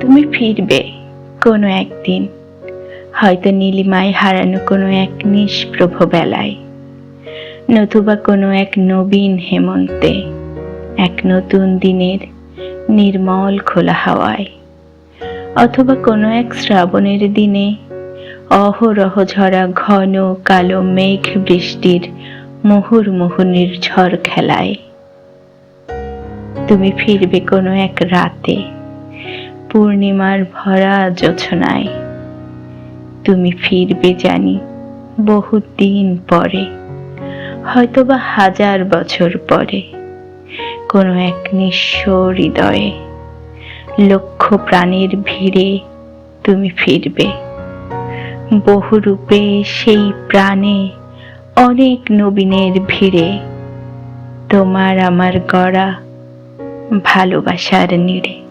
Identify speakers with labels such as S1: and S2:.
S1: তুমি ফিরবে কোনো একদিন। হয়তো নীলিমায় হারানো কোনো এক নিষ্প্রভ বেলায়, নতুবা কোনো এক নবীন হেমন্তে, এক নতুন দিনের নির্মল খোলা হাওয়ায়, অথবা কোনো এক শ্রাবণের দিনে অহরহ ঝরা ঘন কালো মেঘ বৃষ্টির মুহুর্মুহু ঝড় খেলায়। তুমি ফিরবে কোনো এক রাতে পূর্ণিমার ভরা যোছনায় তুমি ফিরবে জানি বহুদিন পরে, হয়তোবা হাজার বছর পরে। কোনো এক নিঃস্ব হৃদয়ে লক্ষ প্রাণের ভিড়ে তুমি ফিরবে। বহুরূপে সেই প্রাণে অনেক নবীনের ভিড়ে তোমার আমার গড়া ভালোবাসার নিড়ে।